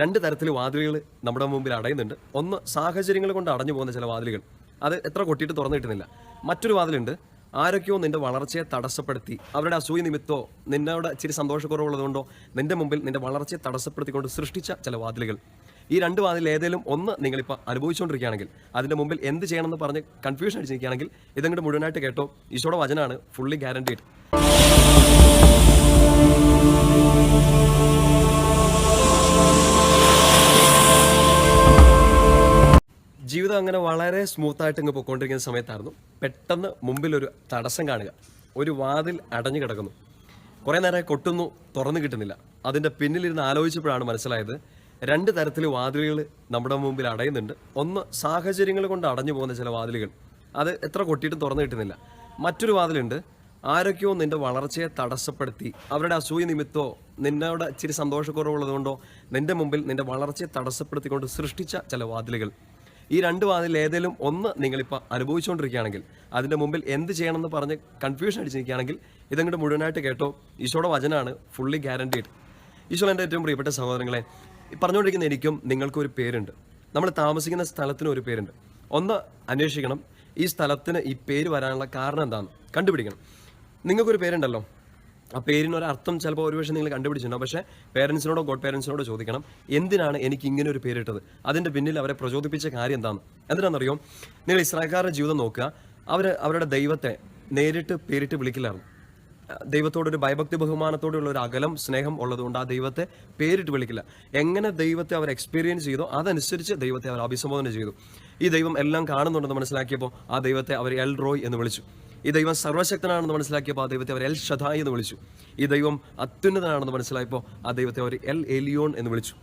രണ്ട് തരത്തിൽ വാതിലുകൾ നമ്മുടെ മുമ്പിൽ അടയുന്നുണ്ട്. ഒന്ന് സാഹചര്യങ്ങൾ കൊണ്ട് അടഞ്ഞു പോകുന്ന ചില വാതിലുകൾ. അത് എത്ര കൊട്ടിയിട്ട് തുറന്നു കിട്ടുന്നില്ല. മറ്റൊരു വാതിലുണ്ട്. ആരൊക്കെയോ നിന്റെ വളർച്ചയെ തടസ്സപ്പെടുത്തി. അവരുടെ അസൂയ നിമിത്തോ നിന്നോട് ഇച്ചിരി സന്തോഷക്കുറവുള്ളതുകൊണ്ടോ നിന്റെ മുമ്പിൽ നിന്റെ വളർച്ചയെ തടസ്സപ്പെടുത്തിക്കൊണ്ട് സൃഷ്ടിച്ച ചില വാതിലുകൾ. ഈ രണ്ട് വാതിൽ ഏതെങ്കിലും ഒന്ന് നിങ്ങളിപ്പോൾ അനുഭവിച്ചുകൊണ്ടിരിക്കുകയാണെങ്കിൽ അതിന്റെ മുമ്പിൽ എന്ത് ചെയ്യണമെന്ന് പറഞ്ഞ് കൺഫ്യൂഷൻ അടിച്ചിരിക്കുകയാണെങ്കിൽ ഇതങ്ങോട്ട് മുഴുവനായിട്ട് കേട്ടോ. ഈശോയുടെ വചനാണ് ഫുള്ളി ഗ്യാരണ്ടീഡ് ജീവിതം അങ്ങനെ വളരെ സ്മൂത്ത് ആയിട്ട് ഇങ്ങ് പോയിക്കൊണ്ടിരിക്കുന്ന സമയത്തായിരുന്നു. പെട്ടെന്ന് മുമ്പിൽ ഒരു തടസ്സം കാണുക. ഒരു വാതിൽ അടഞ്ഞു കിടക്കുന്നു. കുറേ നേരം കൊട്ടുന്നു തുറന്നു കിട്ടുന്നില്ല. അതിന്റെ പിന്നിലിരുന്ന് ആലോചിച്ചപ്പോഴാണ് മനസ്സിലായത് രണ്ട് തരത്തിൽ വാതിലുകൾ നമ്മുടെ മുമ്പിൽ അടയുന്നുണ്ട്. ഒന്ന് സാഹചര്യങ്ങൾ കൊണ്ട് അടഞ്ഞു പോകുന്ന ചില വാതിലുകൾ. അത് എത്ര കൊട്ടിയിട്ടും തുറന്നു കിട്ടുന്നില്ല. മറ്റൊരു വാതിലുണ്ട് ആരൊക്കെയോ നിന്റെ വളർച്ചയെ തടസ്സപ്പെടുത്തി. അവരുടെ അസൂയ നിമിത്തോ നിന്നോട് ഇച്ചിരി സന്തോഷക്കുറവുള്ളതുകൊണ്ടോ നിന്റെ മുമ്പിൽ നിന്റെ വളർച്ചയെ തടസ്സപ്പെടുത്തിക്കൊണ്ട് സൃഷ്ടിച്ച ചില വാതിലുകൾ. ഈ രണ്ട് വാതിൽ ഏതെങ്കിലും ഒന്ന് നിങ്ങളിപ്പോൾ അനുഭവിച്ചുകൊണ്ടിരിക്കുകയാണെങ്കിൽ അതിന്റെ മുമ്പിൽ എന്ത് ചെയ്യണമെന്ന് പറഞ്ഞ് കൺഫ്യൂഷൻ അടിച്ചിരിക്കുകയാണെങ്കിൽ ഇതങ്ങോട്ട് മുഴുവനായിട്ട് കേട്ടോ. ഈശോയുടെ വചനാണ് ഫുള്ളി ഗ്യാരണ്ടീഡ് ഈശോ എന്റെ ഏറ്റവും പ്രിയപ്പെട്ട സഹോദരങ്ങളെ പറഞ്ഞുകൊണ്ടിരിക്കുന്ന എനിക്കും നിങ്ങൾക്കും ഒരു പേരുണ്ട്. നമ്മൾ താമസിക്കുന്ന സ്ഥലത്തിനും ഒരു പേരുണ്ട്. ഒന്ന് അന്വേഷിക്കണം. ഈ സ്ഥലത്തിന് ഈ പേര് വരാനുള്ള കാരണം എന്താണ്? കണ്ടുപിടിക്കണം. നിങ്ങൾക്കൊരു പേരുണ്ടല്ലോ? ആ പേരിന് ഒരു അർത്ഥം ചിലപ്പോൾ ഒരുപക്ഷെ നിങ്ങൾ കണ്ടുപിടിച്ചിട്ടുണ്ടാവും. പക്ഷേ പേരൻസിനോടോ ഗോഡ് പേരൻസിനോടോ ചോദിക്കണം എന്തിനാണ് എനിക്ക് ഇങ്ങനെ ഒരു പേരിട്ടത്? അതിന്റെ പിന്നിൽ അവരെ പ്രചോദിപ്പിച്ച കാര്യം എന്താണ്? എന്തിനാണെന്നറിയോ? നിങ്ങൾ ഇസ്രായേൽക്കാരുടെ ജീവിതം നോക്കുക. അവർ അവരുടെ ദൈവത്തെ നേരിട്ട് പേരിട്ട് വിളിക്കില്ലായിരുന്നു. ദൈവത്തോടൊരു ഭയഭക്തി ബഹുമാനത്തോടുള്ള ഒരു അകലം സ്നേഹം ഉള്ളതുകൊണ്ട് ആ ദൈവത്തെ പേരിട്ട് വിളിക്കില്ല. എങ്ങനെ ദൈവത്തെ അവർ എക്സ്പീരിയൻസ് ചെയ്തോ അതനുസരിച്ച് ദൈവത്തെ അവർ അഭിസംബോധന ചെയ്തു. ഈ ദൈവം എല്ലാം കാണുന്നുണ്ടെന്ന് മനസ്സിലാക്കിയപ്പോൾ ആ ദൈവത്തെ അവർ എൽ റോയ് എന്ന് വിളിച്ചു. ഈ ദൈവം സർവശക്തനാണെന്ന് മനസ്സിലാക്കിയപ്പോൾ ആ ദൈവത്തെ അവർ എൽ ഷദായി എന്ന് വിളിച്ചു. ഈ ദൈവം അത്യുന്നതനാണെന്ന് മനസ്സിലായപ്പോൾ ആ ദൈവത്തെ അവർ എൽ എലിയോൺ എന്ന് വിളിച്ചു.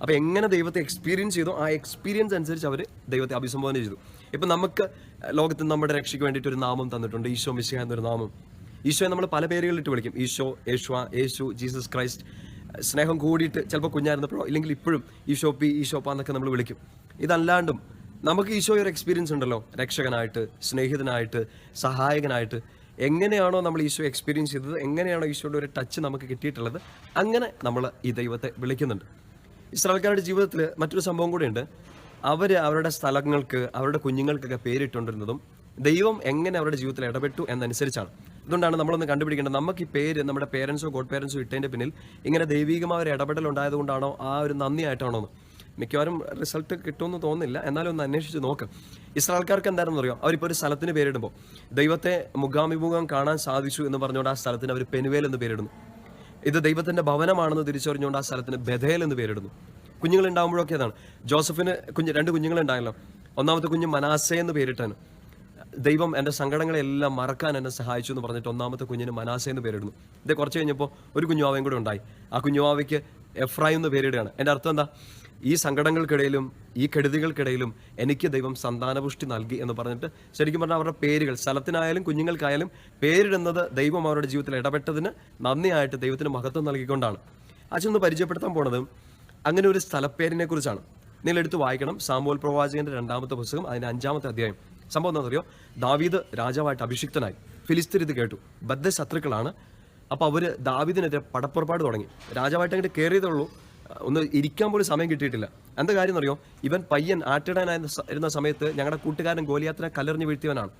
അപ്പോൾ എങ്ങനെ ദൈവത്തെ എക്സ്പീരിയൻസ് ചെയ്തോ ആ എക്സ്പീരിയൻസ് അനുസരിച്ച് അവർ ദൈവത്തെ അഭിസംബോധന ചെയ്തു. ഇപ്പം നമുക്ക് ലോകത്ത് നമ്മുടെ രക്ഷയ്ക്ക് വേണ്ടിയിട്ട് ഒരു നാമം തന്നിട്ടുണ്ട്. ഈശോ മിശിഹ എന്നൊരു നാമം. ഈശോയെ നമ്മൾ പല പേരുകളിട്ട് വിളിക്കും. Isho Yeshua Yesu Jesus Christ സ്നേഹം കൂടിയിട്ട് ചിലപ്പോൾ കുഞ്ഞായിരുന്നപ്പോഴോ ഇല്ലെങ്കിൽ ഇപ്പോഴും ഈശോ പി ഈശോപ്പ എന്നൊക്കെ നമ്മൾ വിളിക്കും. ഇതല്ലാണ്ടും നമുക്ക് ഈശോ ഒരു എക്സ്പീരിയൻസ് ഉണ്ടല്ലോ. രക്ഷകനായിട്ട് സ്നേഹിതനായിട്ട് സഹായകനായിട്ട്. എങ്ങനെയാണോ നമ്മൾ ഈശോ എക്സ്പീരിയൻസ് ചെയ്തത് എങ്ങനെയാണോ ഈശോയുടെ ഒരു ടച്ച് നമുക്ക് കിട്ടിയിട്ടുള്ളത് അങ്ങനെ നമ്മൾ ഈ ദൈവത്തെ വിളിക്കുന്നുണ്ട്. ഇസ്രാൽക്കാരുടെ ജീവിതത്തിൽ മറ്റൊരു സംഭവം കൂടിയുണ്ട്. അവർ അവരുടെ സ്ഥലങ്ങൾക്ക് അവരുടെ കുഞ്ഞുങ്ങൾക്കൊക്കെ പേരിട്ടുകൊണ്ടിരുന്നതും ദൈവം എങ്ങനെ അവരുടെ ജീവിതത്തിൽ ഇടപെട്ടു എന്നനുസരിച്ചാണ്. അതുകൊണ്ടാണ് നമ്മളൊന്ന് കണ്ടുപിടിക്കേണ്ടത്. നമുക്ക് ഈ പേര് നമ്മുടെ പേരൻസോ ഗോഡ് പേരൻസോ ഇട്ടതിന്റെ പിന്നിൽ ഇങ്ങനെ ദൈവികമായ ഒരു ഇടപെടൽ ഉണ്ടായതുകൊണ്ടാണോ ആ ഒരു നന്ദിയായിട്ടാണോ എന്ന്. മിക്കവാറും റിസൾട്ട് കിട്ടുമെന്ന് തോന്നുന്നില്ല. എന്നാലും ഒന്ന് അന്വേഷിച്ച് നോക്കാം. ഇസ്രായേൽക്കാർക്ക് എന്താണെന്ന് അറിയാം? അവരിപ്പോൾ ഒരു സ്ഥലത്തിന് പേരിടുമ്പോൾ ദൈവത്തെ മുഖാമിമുഖം കാണാൻ സാധിച്ചു എന്ന് പറഞ്ഞുകൊണ്ട് ആ സ്ഥലത്തിന് അവർ പെനുവേൽ എന്ന് പേരിടുന്നു. ഇത് ദൈവത്തിന്റെ ഭവനമാണെന്ന് തിരിച്ചറിഞ്ഞുകൊണ്ട് ആ സ്ഥലത്തിന് ബഥേൽ എന്ന് പേരിടുന്നു. കുഞ്ഞുങ്ങൾ ഉണ്ടാകുമ്പോഴൊക്കെ അതാണ്. ജോസഫിന് കുഞ്ഞ് രണ്ട് കുഞ്ഞുങ്ങളുണ്ടായല്ലോ ഒന്നാമത്തെ കുഞ്ഞ് മനാസെ എന്ന് പേരിട്ടാണ് ദൈവം എന്റെ സങ്കടങ്ങളെല്ലാം മറക്കാൻ എന്നെ സഹായിച്ചു എന്ന് പറഞ്ഞിട്ട് ഒന്നാമത്തെ കുഞ്ഞിന് മനാസെ എന്ന് പേരിടുന്നു. ഇതേ കുറച്ച് കഴിഞ്ഞപ്പോൾ ഒരു കുഞ്ഞുവാവയും കൂടെ ഉണ്ടായി. ആ കുഞ്ഞുവാവയ്ക്ക് എഫ്രായി എന്ന് പേരിടുകയാണ്. എന്റെ അർത്ഥം എന്താ? ഈ സങ്കടങ്ങൾക്കിടയിലും ഈ കെടുതികൾക്കിടയിലും എനിക്ക് ദൈവം സന്താനപുഷ്ടി നൽകി എന്ന് പറഞ്ഞിട്ട് ശരിക്കും പറഞ്ഞാൽ അവരുടെ പേരുകൾ സ്ഥലത്തിനായാലും കുഞ്ഞുങ്ങൾക്കായാലും പേരിടുന്നത് ദൈവം അവരുടെ ജീവിതത്തിൽ ഇടപെട്ടതിന് നന്ദിയായിട്ട് ദൈവത്തിന് മഹത്വം നൽകിക്കൊണ്ടാണ്. അച്ഛൻ പരിചയപ്പെടുത്താൻ പോണത് അങ്ങനെ ഒരു സ്ഥലപ്പേരിനെ കുറിച്ചാണ്. നിങ്ങൾ എടുത്ത് വായിക്കണം. സാമൂൽ പ്രവാചകന്റെ രണ്ടാമത്തെ പുസ്തകം അതിന്റെ അഞ്ചാമത്തെ അധ്യായം. സംഭവം എന്താണെന്നറിയോ ദാവീദ് രാജാവായിട്ട് അഭിഷിക്തനായി. ഫിലിസ്തീൻ ഇത് കേട്ടു. ബദ്ധ ശത്രുക്കളാണ് അപ്പോൾ അവർ ദാവീദിനെതിരെ പടപ്പുറപ്പാട് തുടങ്ങി. രാജാവായിട്ട് അങ്ങോട്ട് കയറിയതേ ഉള്ളൂ. ഒന്ന് ഇരിക്കാൻ പോലും സമയം കിട്ടിയിട്ടില്ല. എന്താ കാര്യം എന്നറിയോ? ഇവൻ പയ്യൻ ആറ്റിടാനായിരുന്ന സമയത്ത് ഞങ്ങളുടെ കൂട്ടുകാരൻ ഗോലിയാത്തിനെ കല്ലെറിഞ്ഞ് വീഴ്ത്തിയവനാണ്.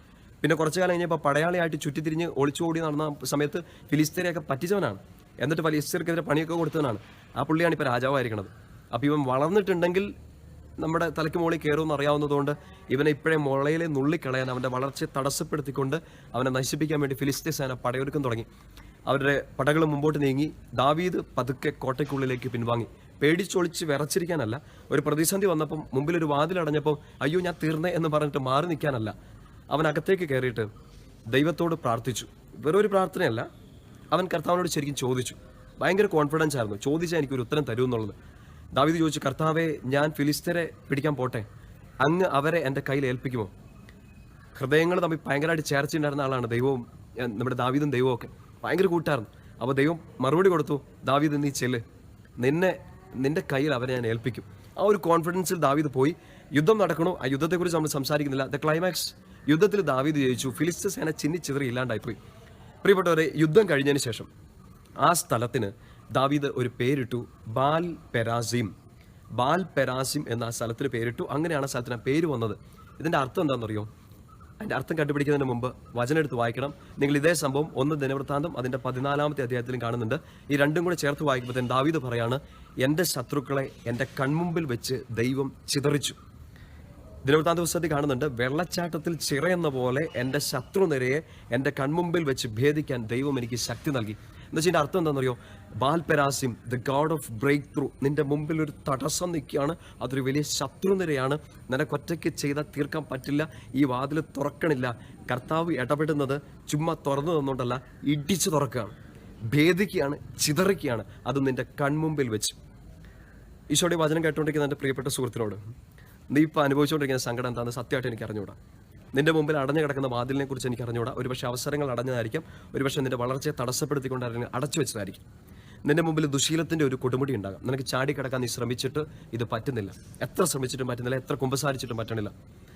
പിന്നെ കുറച്ചു കാലം കഴിഞ്ഞപ്പോൾ പടയാളിയായിട്ട് ചുറ്റിത്തിരിഞ്ഞ് ഒളിച്ചോടി നടന്ന സമയത്ത് ഫിലിസ്തീനെയൊക്കെ പറ്റിച്ചവനാണ്. എന്നിട്ട് ഫലിസ്തീർക്കെതിരെ പണിയൊക്കെ കൊടുത്തവനാണ്. ആ പുള്ളിയാണ് ഇപ്പോൾ രാജാവായിരിക്കുന്നത് അപ്പോൾ ഇവൻ വളർന്നിട്ടുണ്ടെങ്കിൽ നമ്മുടെ തലയ്ക്ക് മുകളിൽ കയറുമെന്ന് അറിയാവുന്നതുകൊണ്ട് ഇവനെ ഇപ്പോഴേ മുളയിലെ നുള്ളിക്കളയാൻ അവന്റെ വളർച്ചയെ തടസ്സപ്പെടുത്തിക്കൊണ്ട് അവനെ നശിപ്പിക്കാൻ വേണ്ടി ഫിലിസ്തീൻ സേന പടയൊരുക്കം തുടങ്ങി. അവരുടെ പടകൾ മുമ്പോട്ട് നീങ്ങി ദാവീദ് പതുക്കെ കോട്ടയ്ക്കുള്ളിലേക്ക് പിൻവാങ്ങി. പേടിച്ചൊളിച്ച് വിറച്ചിരിക്കാനല്ല. ഒരു പ്രതിസന്ധി വന്നപ്പം മുമ്പിൽ ഒരു അയ്യോ ഞാൻ തീർന്നേ എന്ന് പറഞ്ഞിട്ട് മാറി നിൽക്കാനല്ല. അവൻ അകത്തേക്ക് കയറിയിട്ട് ദൈവത്തോട് പ്രാർത്ഥിച്ചു. വെറൊരു പ്രാർത്ഥനയല്ല. അവൻ കർത്താവിനോട് ശരിക്കും ചോദിച്ചു. ഭയങ്കര കോൺഫിഡൻസ് ആയിരുന്നു. ചോദിച്ചാൽ എനിക്കൊരു ഉത്തരം തരൂ എന്നുള്ളത്. ദാവീദ് ചോദിച്ചു കർത്താവെ ഞാൻ ഫിലിസ്തരെ പിടിക്കാൻ പോട്ടെ? അങ്ങ് അവരെ എന്റെ കയ്യിൽ ഏൽപ്പിക്കുമോ? ഹൃദയങ്ങൾ തമ്മിൽ ഭയങ്കരമായിട്ട് ചേർച്ചയുണ്ടായിരുന്ന ആളാണ് ദൈവവും നമ്മുടെ ദാവീദും ദൈവവും ഒക്കെ. ഭയങ്കര കൂട്ടായിരുന്നു. അപ്പോൾ ദൈവം മറുപടി കൊടുത്തു ദാവീദ് നീ ചെല്ല്. നിന്നെ നിന്റെ കയ്യിൽ അവനെ ഞാൻ ഏൽപ്പിക്കും. ആ ഒരു കോൺഫിഡൻസിൽ ദാവീദ് പോയി. യുദ്ധം നടക്കണോ. ആ യുദ്ധത്തെക്കുറിച്ച് നമ്മൾ സംസാരിക്കുന്നില്ല. ദ ക്ലൈമാക്സ് യുദ്ധത്തിൽ ദാവീദ് ജയിച്ചു. ഫിലിസ്റ്റ സേന ചിന്നി ചിതറി ഇല്ലാണ്ടായിപ്പോയി. പ്രിയപ്പെട്ടവരെ യുദ്ധം കഴിഞ്ഞതിന് ശേഷം ആ സ്ഥലത്തിന് ദാവീദ് ഒരു പേരിട്ടു. ബാൽ പെരാസിം. ബാൽ പെരാസിം എന്ന ആ സ്ഥലത്തിന് പേരിട്ടു. അങ്ങനെയാണ് ആ സ്ഥലത്തിന് പേര് വന്നത്. ഇതിന്റെ അർത്ഥം എന്താണെന്നറിയോ? അതിന്റെ അർത്ഥം കണ്ടുപിടിക്കുന്നതിന് മുമ്പ് വചനം എടുത്ത് വായിക്കണം. നിങ്ങൾ ഇതേ സംഭവം ഒന്ന് ദിനവൃത്താന്തം അതിന്റെ പതിനാലാമത്തെ അധ്യായത്തിലും കാണുന്നുണ്ട്. ഈ രണ്ടും കൂടെ ചേർത്ത് വായിക്കുമ്പോൾ ദാവീദ് പറയാണ് എന്റെ ശത്രുക്കളെ എന്റെ കൺമുമ്പിൽ വെച്ച് ദൈവം ചിതറിച്ചു. ദിനവൃത്താന്ത പുസ്തകത്തിൽ കാണുന്നുണ്ട് വെള്ളച്ചാട്ടത്തിൽ ചിറയെന്ന പോലെ എന്റെ ശത്രു നിരയെ എന്റെ കൺമുമ്പിൽ വെച്ച് ഭേദിക്കാൻ ദൈവം എനിക്ക് ശക്തി നൽകി. എന്ന് വെച്ചാൽ അർത്ഥം എന്താണെന്നറിയോ? Baal Perazim the God of breakthrough നിന്റെ മുമ്പിൽ ഒരു തടസ്സം നിൽക്കുകയാണ്. അതൊരു വലിയ ശത്രു നിരയാണ്. നിനക്കൊറ്റയ്ക്ക് ചെയ്താൽ തീർക്കാൻ പറ്റില്ല ഈ വാതിൽ തുറക്കണില്ല. കർത്താവ് ഇടപെടുന്നത് ചുമ്മാ തുറന്നു തന്നുകൊണ്ടല്ല ഇടിച്ചു തുറക്കുകയാണ്. ഭേദിക്കുകയാണ് ചിതറിക്കുകയാണ്. അത് നിന്റെ കൺമുമ്പിൽ വെച്ച്. ഈശോയുടെ വചനം കേട്ടുകൊണ്ടിരിക്കുന്ന എന്റെ പ്രിയപ്പെട്ട സുഹൃത്തിനോട് നീ ഇപ്പോൾ അനുഭവിച്ചുകൊണ്ടിരിക്കുന്ന സങ്കടം എന്താണെന്ന് സത്യമായിട്ട് എനിക്ക് അറിഞ്ഞുകൂടാ. നിന്റെ മുമ്പിൽ അടഞ്ഞു കിടക്കുന്ന വാതിലിനെ കുറിച്ച് എനിക്ക് അറിഞ്ഞുകൂടാ. ഒരുപക്ഷെ അവസരങ്ങൾ അടഞ്ഞതായിരിക്കും. ഒരുപക്ഷെ നിന്റെ വളർച്ചയെ തടസ്സപ്പെടുത്തിക്കൊണ്ടായിരുന്നു അടച്ചു വെച്ചതായിരിക്കും. നിന്റെ മുമ്പിൽ ദുശീലത്തിന്റെ ഒരു കൊടുമുടി ഉണ്ടാകാം. നിനക്ക് ചാടി കിടക്കാൻ നീ ശ്രമിച്ചിട്ട് ഇത് പറ്റുന്നില്ല. എത്ര ശ്രമിച്ചിട്ടും പറ്റുന്നില്ല. എത്ര കുമ്പസാരിച്ചിട്ടും പറ്റണില്ല.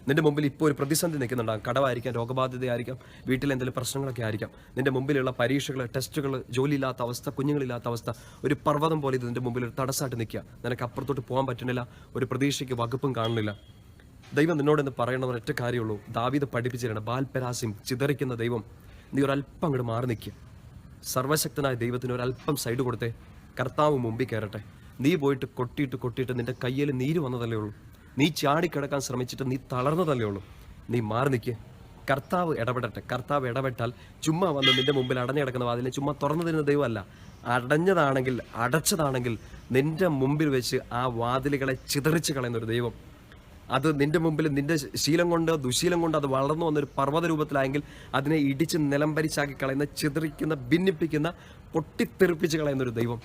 നിന്റെ മുമ്പിൽ ഇപ്പോൾ ഒരു പ്രതിസന്ധി നിൽക്കുന്നുണ്ടാകും. കടവായിരിക്കാം രോഗബാധിതയായിരിക്കാം വീട്ടിൽ എന്തെങ്കിലും പ്രശ്നങ്ങളൊക്കെ ആയിരിക്കാം. നിന്റെ മുമ്പിലുള്ള പരീക്ഷകൾ ടെസ്റ്റുകൾ ജോലിയില്ലാത്ത അവസ്ഥ കുഞ്ഞുങ്ങളില്ലാത്ത അവസ്ഥ ഒരു പർവതം പോലെ ഇത് നിന്റെ മുമ്പിൽ ഒരു തടസ്സമായിട്ട് നിൽക്കുക. നിനക്ക് അപ്പുറത്തോട്ട് പോകാൻ പറ്റുന്നില്ല. ഒരു പ്രതീക്ഷയ്ക്ക് വകുപ്പും കാണുന്നില്ല. ദൈവം നിന്നോട് എന്ന് പറയണ ഒരൊറ്റ കാര്യമുള്ളൂ. ദാവീദ് പഠിപ്പിച്ചിരണം ബാൽപരാസ്യം ചിതറിക്കുന്ന ദൈവം നീ ഒരല്പം അങ്ങോട്ട് മാറി നിൽക്കുക സർവശക്തനായ ദൈവത്തിന് ഒരല്പം സൈഡ് കൊടുത്തേ കർത്താവ് മുമ്പിൽ കയറട്ടെ. നീ പോയിട്ട് കൊട്ടിയിട്ട് കൊട്ടിയിട്ട് നിന്റെ കയ്യിൽ നീര് വന്നതല്ലേ ഉള്ളൂ. നീ ചാടിക്കിടക്കാൻ ശ്രമിച്ചിട്ട് നീ തളർന്നതല്ലേ ഉള്ളൂ. നീ മാറി നിൽക്കുക കർത്താവ് ഇടപെടട്ടെ. കർത്താവ് ഇടപെട്ടാൽ ചുമ്മാ വന്ന് നിന്റെ മുമ്പിൽ അടഞ്ഞു കിടക്കുന്ന വാതിലെ ചുമ്മാ തുറന്നു തരുന്ന ദൈവമല്ല. അടഞ്ഞതാണെങ്കിൽ അടച്ചതാണെങ്കിൽ നിന്റെ മുമ്പിൽ വെച്ച് ആ വാതിലുകളെ ചിതറിച്ച് കളയുന്ന ഒരു ദൈവം. അത് നിന്റെ മുമ്പിൽ നിന്റെ ശീലം കൊണ്ട് ദുശീലം കൊണ്ട് അത് വളർന്നു വന്നൊരു പർവത രൂപത്തിലായെങ്കിൽ അതിനെ ഇടിച്ച് നിലംപരിച്ചാക്കി കളയുന്ന ചിതറിക്കുന്ന ഭിന്നിപ്പിക്കുന്ന പൊട്ടിത്തെറിപ്പിച്ച് കളയുന്ന ഒരു ദൈവം.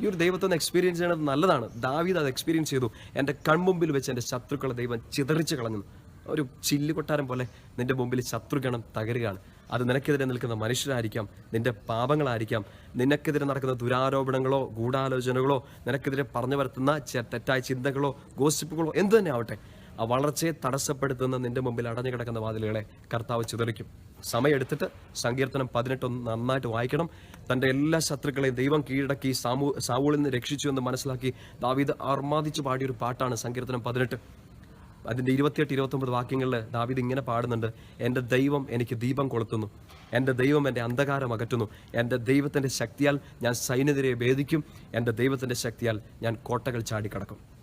ഈ ഒരു ദൈവത്തെ ഒന്ന് എക്സ്പീരിയൻസ് ചെയ്യണത് നല്ലതാണ്. ദാവീദ് അത് എക്സ്പീരിയൻസ് ചെയ്തു. എന്റെ കൺമുമ്പിൽ വെച്ച് എന്റെ ശത്രുക്കളെ ദൈവം ചിതറിച്ച് കളഞ്ഞു. ഒരു ചില്ല് കൊട്ടാരം പോലെ നിന്റെ മുമ്പിൽ ശത്രുഗണം തകരുകയാണ്. അത് നിനക്കെതിരെ നിൽക്കുന്ന മനുഷ്യരായിരിക്കാം. നിന്റെ പാപങ്ങളായിരിക്കാം. നിനക്കെതിരെ നടക്കുന്ന ദുരാരോപണങ്ങളോ ഗൂഢാലോചനകളോ നിനക്കെതിരെ പറഞ്ഞു വരുത്തുന്ന തെറ്റായ ചിന്തകളോ ഗോസിപ്പുകളോ എന്തു തന്നെ ആവട്ടെ. ആ വളർച്ചയെ തടസ്സപ്പെടുത്തുന്ന നിന്റെ മുമ്പിൽ അടഞ്ഞു കിടക്കുന്ന വാതിലുകളെ കർത്താവ് ചിതറിക്കും. സമയമെടുത്തിട്ട് സങ്കീർത്തനം പതിനെട്ടൊന്ന് നന്നായിട്ട് വായിക്കണം. തന്റെ എല്ലാ ശത്രുക്കളെയും ദൈവം കീഴടക്കി സാമൂ സാവൂളിൽ നിന്ന് രക്ഷിച്ചു എന്ന് മനസ്സിലാക്കി ദാവീദ് അർമാദിച്ച് പാടിയൊരു പാട്ടാണ് സങ്കീർത്തനം പതിനെട്ട്. അതിന്റെ ഇരുപത്തിയെട്ട് ഇരുപത്തൊമ്പത് വാക്യങ്ങളിൽ ദാവീദ് ഇങ്ങനെ പാടുന്നുണ്ട്. എന്റെ ദൈവം എനിക്ക് ദീപം കൊളുത്തുന്നു. എന്റെ ദൈവം എന്റെ അന്ധകാരം അകറ്റുന്നു. എന്റെ ദൈവത്തിന്റെ ശക്തിയാൽ ഞാൻ സൈന്യതിരെ ഭേദിക്കും എന്റെ ദൈവത്തിന്റെ ശക്തിയാൽ ഞാൻ കോട്ടകൾ ചാടിക്കടക്കും.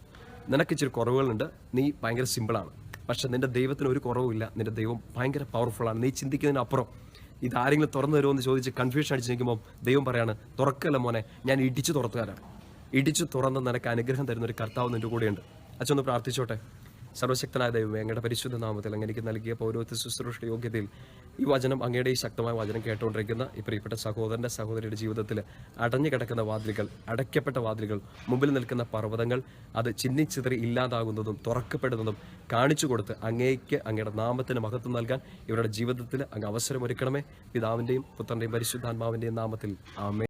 നിനക്ക് ഇച്ചിരി കുറവുകളുണ്ട്. നീ ഭയങ്കര സിമ്പിളാണ് പക്ഷെ നിന്റെ ദൈവത്തിന് ഒരു കുറവുമില്ല. നിന്റെ ദൈവം ഭയങ്കര പവർഫുള്ളാണ് നീ ചിന്തിക്കുന്നതിനപ്പുറം ഇത് ആരെങ്കിലും തുറന്നു തരുമോ എന്ന് ചോദിച്ച് കൺഫ്യൂഷൻ അടിച്ച് നിൽക്കുമ്പോൾ ദൈവം പറയാണ് തുറക്കല്ല മോനെ ഞാൻ ഇടിച്ചു തുറത്തു തരാം ഇടിച്ചു തുറന്ന് നിനക്ക് അനുഗ്രഹം തരുന്ന ഒരു കർത്താവ് നിന്റെ കൂടെയുണ്ട്. അച്ഛനൊന്ന് പ്രാർത്ഥിച്ചോട്ടെ. സർവശക്തനായ ദൈവം അങ്ങയുടെ പരിശുദ്ധ നാമത്തിൽ എനിക്ക് നൽകിയ പൗരോഹിത്യ ശുശ്രൂഷ യോഗ്യതയിൽ ഈ വചനം അങ്ങയുടെ ഈ ശക്തമായ വചനം കേട്ടുകൊണ്ടിരിക്കുന്ന ഈ പ്രിയപ്പെട്ട സഹോദരന്റെ സഹോദരിയുടെ ജീവിതത്തിൽ അടഞ്ഞു കിടക്കുന്ന വാതിലുകൾ അടയ്ക്കപ്പെട്ട വാതിലുകൾ മുമ്പിൽ നിൽക്കുന്ന പർവതങ്ങൾ അത് ചിന്നിച്ചിതറി ഇല്ലാതാകുന്നതും തുറക്കപ്പെടുന്നതും കാണിച്ചു കൊടുത്ത് അങ്ങേക്ക് അങ്ങയുടെ നാമത്തിന് മഹത്വം നൽകാൻ ഇവരുടെ ജീവിതത്തിൽ അങ്ങ് അവസരമൊരുക്കണമേ. പിതാവിന്റെയും പുത്രന്റെയും പരിശുദ്ധാത്മാവിന്റെയും നാമത്തിൽ ആമേ